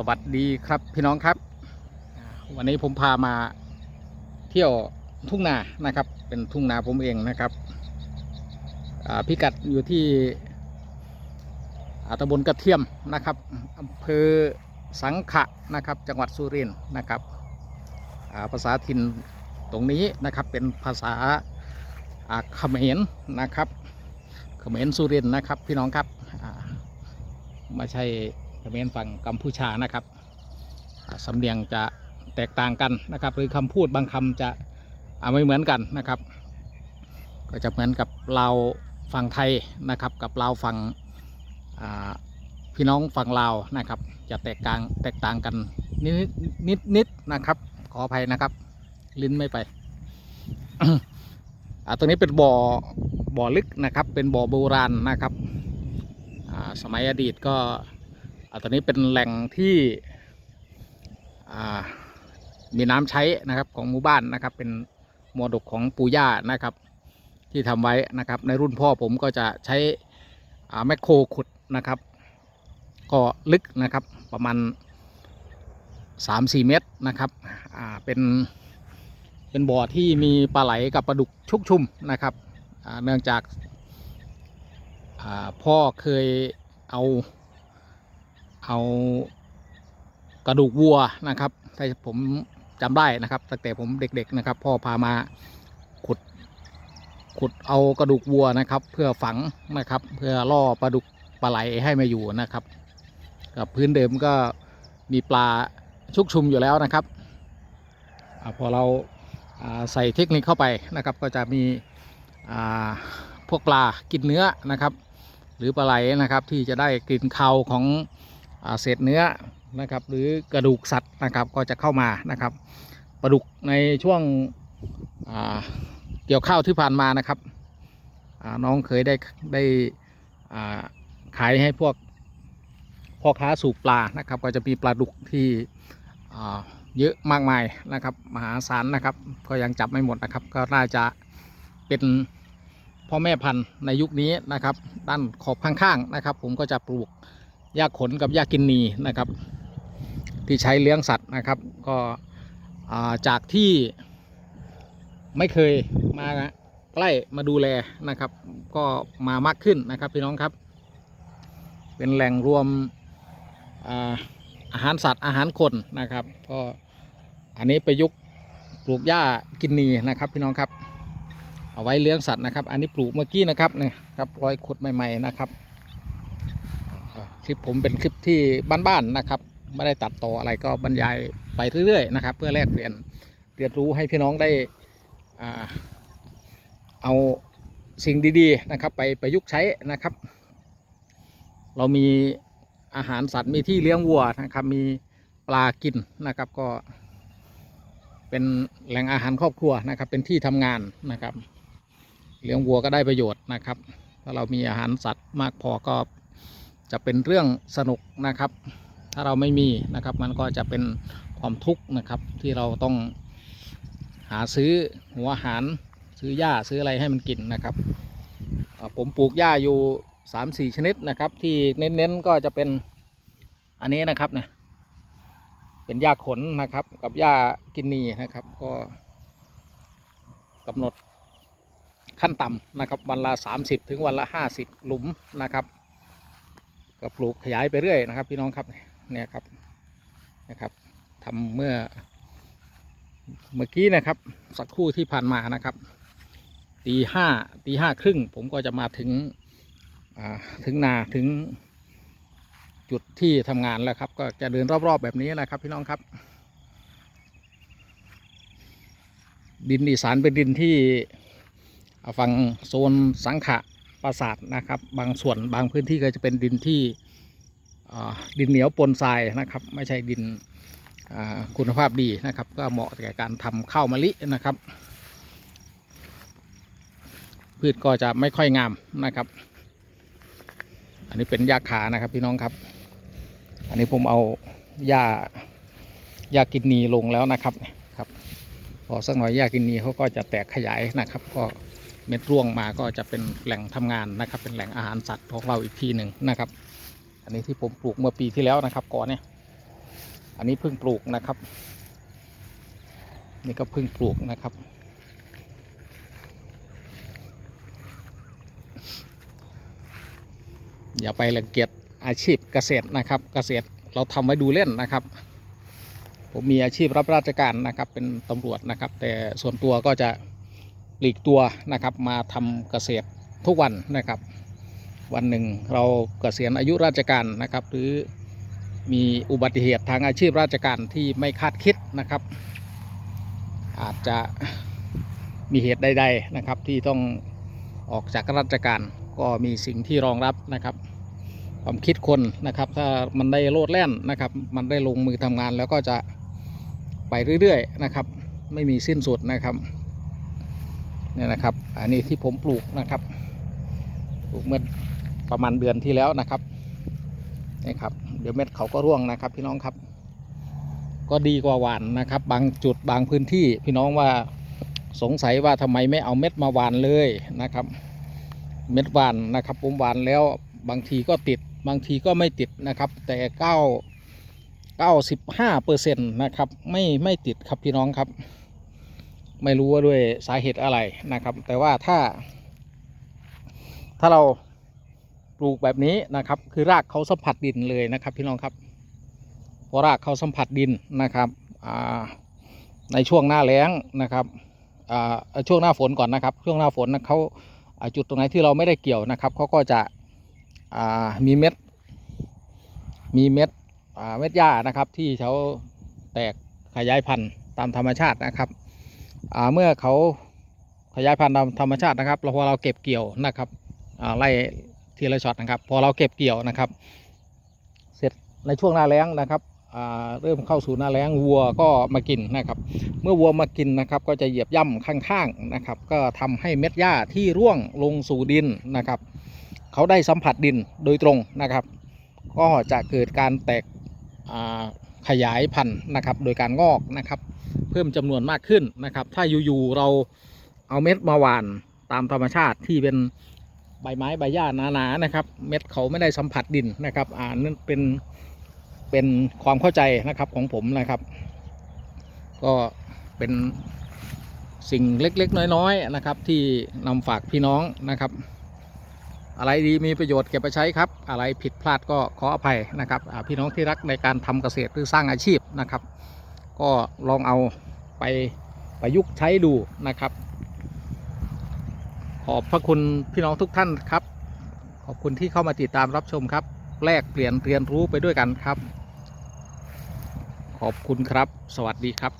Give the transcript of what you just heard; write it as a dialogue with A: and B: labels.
A: สวัสดีครับพี่น้องครับ วันนี้ผมพามาเที่ยวทุ่งนานะครับ เป็นทุ่งนาผมเองนะครับพิกัดอยู่ที่ตำบลกระเทียมนะครับอำเภอสังขะนะครับ จังหวัดสุรินทร์นะครับภาษาถิ่นตรงนี้นะครับเป็นภาษาเขมรนะครับเขมรสุรินทร์นะครับ พี่น้องครับไม่ใช่ เมรฝั่งกัมพูชานะครับสำเนียงจะแตกต่างกันนะครับ หรือคำพูดบางคำจะาไม่เหมือนกันนะครับ ก็จะเหมือนกับเราฝั่งไทยนะครับ กับเราฝั่งพี่น้องฝั่งลาวนะครับ จะแตกต่างแตกต่างกันนิดนิดนิดนะครับ ขออภัยนะครับ ลิ้นไม่ไปตรงนี้เป็นบ่อบ่อลึกนะครับ เป็นบ่อโบราณนะครับสมัยอดีตก็ ตอนนี้เป็นแหล่งที่อ่ามีน้ำใช้นะครับของหมู่บ้านนะครับ เป็นมรดกของปู่ย่านะครับ ที่ทำไว้นะครับ ในรุ่นพ่อผมก็จะใช้อ่าแมคโครขุดนะครับ ก็ลึกนะครับประมาณ 3-4 เมตรนะครับอ่าเป็นเป็นบ่อที่มีปลาไหลกับปลาดุกชุกชุมนะครับเนื่องจากอ่าพ่อเคยเอา เอากระดูกวัวนะครับถ้าผมจำได้นะครับตั้งแต่ผมเด็ก ๆนะครับ พ่อพามาขุดขุดเอากระดูกวัวนะครับ เพื่อฝังนะครับ เพื่อล่อปลาดุกปลาไหลให้มาอยู่นะครับ กับพื้นเดิมก็มีปลาชุกชุมอยู่แล้วนะครับอพอเราใส่เทคนิคเข้าไปนะครับ ก็จะมีพวกปลากินเนื้อนะครับ หรือปลาไหลนะครับที่จะได้กลิ่นคาวของ เศษเนื้อนะครับหรือกระดูกสัตว์นะครับก็จะเข้ามานะครับปลาดุกในช่วงเกี่ยวข้าวที่ผ่านมานะครับน้องเคยได้ได้ขายให้พวกพ่อค้าสูบปลานะครับก็จะมีปลาดุกที่เยอะมากมายนะครับมหาศาลนะครับก็ยังจับไม่หมดนะครับ ก็น่าจะเป็นพ่อแม่พันธุ์ในยุคนี้นะครับ ด้านขอบข้างๆนะครับ ผมก็จะปลูก หญ้าขนกับหญ้ากินนีนะครับ ที่ใช้เลี้ยงสัตว์นะครับ ก็าจากที่ไม่เคยมาใกล้มาดูแลนะครับ ก็มามากขึ้นนะครับพี่น้องครับ เป็นแหล่งรวมอาอาหารสัตว์อาหารคนนะครับ ก็อันนี้ประยุกต์ปลูกหญ้ากินนีนะครับพี่น้องครับ เอาไว้เลี้ยงสัตว์นะครับ อันนี้ปลูกเมื่อกี้นะครับเนี่ยครับรอยขุดใหม่ ๆนะครับ คลิปผมเป็นคลิปที่บ้านๆนะครับ ไม่ได้ตัดต่ออะไรก็บรรยายไปเรื่อยๆนะครับ เพื่อแลกเปลี่ยนเรียนรู้ให้พี่น้องได้เอาสิ่งดีๆนะครับ ไปประยุกต์ใช้นะครับ เรามีอาหารสัตว์มีที่เลี้ยงวัวนะครับ มีปลากินนะครับก็ เป็นแหล่งอาหารครอบครัวนะครับ เป็นที่ทำงานนะครับ เลี้ยงวัวก็ได้ประโยชน์นะครับ ถ้าเรามีอาหารสัตว์มากพอก็ จะเป็นเรื่องสนุกนะครับ ถ้าเราไม่มีนะครับ มันก็จะเป็นความทุกข์นะครับ ที่เราต้องหาซื้อหัวอาหารซื้อหญ้าซื้ออะไรให้มันกินนะครับ ผมปลูกหญ้าอยู่สามสี่ชนิดนะครับ ที่เน้นๆก็จะเป็นอันนี้นะครับเนี่ยเป็นหญ้าขนนะครับ กับหญ้ากินนีนะครับ ก็กำหนดขั้นต่ำนะครับ วันละ 30 ถึงวันละ 50 หลุมนะครับ ก็ปลูกขยายไปเรื่อยนะครับ พี่น้องครับเนี่ยครับนะครับทำเมื่อ เมื่อกี้นะครับ สักครู่ที่ผ่านมานะครับตีห้าตีห้าครึ่งผมก็จะมาถึงถึงนาถึงจุดที่ทำงานแล้วครับ ก็จะเดินรอบๆแบบนี้นะครับ พี่น้องครับ ดินอีสานเป็นดินที่ฝั่งโซนสังขะ ปราสาทนะครับ บางส่วนบางพื้นที่ก็จะเป็นดินที่ดินเหนียวปนทรายนะครับ ไม่ใช่ดินคุณภาพดีนะครับ ก็เหมาะแก่การทำข้าวมะลินะครับ พืชก็จะไม่ค่อยงามนะครับ อันนี้เป็นหญ้าคานะครับพี่น้องครับ อันนี้ผมเอาหญ้าหญ้ากินนีลงแล้วนะครับครับพอสักหน่อยหญ้ากินนีเขาก็จะแตกขยายนะครับก็ เม็ดร่วงมาก็จะเป็นแหล่งทำงานนะครับ เป็นแหล่งอาหารสัตว์ของเราอีกทีหนึ่งนะครับ อันนี้ที่ผมปลูกเมื่อปีที่แล้วนะครับก่อนเนี่ย อันนี้เพิ่งปลูกนะครับ นี่ก็เพิ่งปลูกนะครับ อย่าไปรังเกียจอาชีพเกษตรนะครับ เกษตรเราทำไว้ดูเล่นนะครับผมมีอาชีพรับราชการนะครับเป็นตำรวจนะครับ แต่ส่วนตัวก็จะ ปลีกตัวนะครับมาทำเกษตรทุกวันนะครับ วันหนึ่งเราเกษียณอายุราชการนะครับ หรือมีอุบัติเหตุทางอาชีพราชการที่ไม่คาดคิดนะครับ อาจจะมีเหตุใด ๆนะครับ ที่ต้องออกจากราชการก็มีสิ่งที่รองรับนะครับ ความคิดคนนะครับ ถ้ามันได้โลดแล่นนะครับ มันได้ลงมือทำงานแล้วก็จะไปเรื่อยๆนะครับ ไม่มีสิ้นสุดนะครับ เนี่ยนะครับ อันนี้ที่ผมปลูกนะครับ ปลูกเมื่อประมาณเดือนที่แล้วนะครับนี่ครับ เดี๋ยวเม็ดเขาก็ร่วงนะครับ พี่น้องครับ ก็ดีกว่าหวานนะครับ บางจุดบางพื้นที่พี่น้องว่าสงสัยว่าทำไมไม่เอาเม็ดมาหวานเลยนะครับ เม็ดหวานนะครับผมหวานแล้วบางทีก็ติดบางทีก็ไม่ติดนะครับ แต่เก้าเก้าสิบห้าเปอร์เซ็นต์นะครับ ไม่ไม่ติดครับพี่น้องครับ ไม่รู้ว่าด้วยสาเหตุอะไรนะครับ แต่ว่าถ้า ถ้าเราปลูกแบบนี้นะครับ คือรากเขาสัมผัสดินเลยนะครับ พี่น้องครับพอรากเขาสัมผัสดินนะครับในช่วงหน้าแล้งนะครับช่วงหน้าฝนก่อนนะครับ ช่วงหน้าฝนนะเขาจุดตรงไหนที่เราไม่ได้เกี่ยวนะครับเขาก็จะมีเม็ด มีเม็ดเม็ดหญ้านะครับ ที่เขาแตกขยายพันธุ์ตามธรรมชาตินะครับ เมื่อเขาขยายพันธุ์ตามธรรมชาตินะครับเราพอเราเก็บเกี่ยวนะครับไล่ทีละช็อตนะครับ พอเราเก็บเกี่ยวนะครับ เสร็จในช่วงหน้าแล้งนะครับเริ่มเข้าสู่หน้าแล้งวัวก็มากินนะครับ เมื่อวัวมากินนะครับ ก็จะเหยียบย่ำข้างๆนะครับ ก็ทำให้เม็ดหญ้าที่ร่วงลงสู่ดินนะครับ เขาได้สัมผัสดินโดยตรงนะครับ ก็จะเกิดการแตกขยายพันธุ์นะครับ โดยการงอกนะครับ เพิ่มจำนวนมากขึ้นนะครับ ถ้าอยู่ๆเราเอาเม็ดมาหว่านตามธรรมชาติที่เป็นใบไม้ใบหญ้าหนาๆนะครับ เม็ดเขาไม่ได้สัมผัสดินนะครับอ่านั่นเป็นเป็นความเข้าใจนะครับของผมนะครับ ก็เป็นสิ่งเล็กๆ น้อยๆนะครับ ที่นำฝากพี่น้องนะครับ อะไรดีมีประโยชน์เก็บไปใช้ครับ อะไรผิดพลาดก็ขออภัยนะครับพี่น้องที่รักในการทำเกษตรหรือสร้างอาชีพนะครับ ก็ลองเอาไปประยุกต์ใช้ดูนะครับ ขอบพระคุณพี่น้องทุกท่านครับ ขอบคุณที่เข้ามาติดตามรับชมครับ แลกเปลี่ยนเรียนรู้ไปด้วยกันครับ ขอบคุณครับ สวัสดีครับ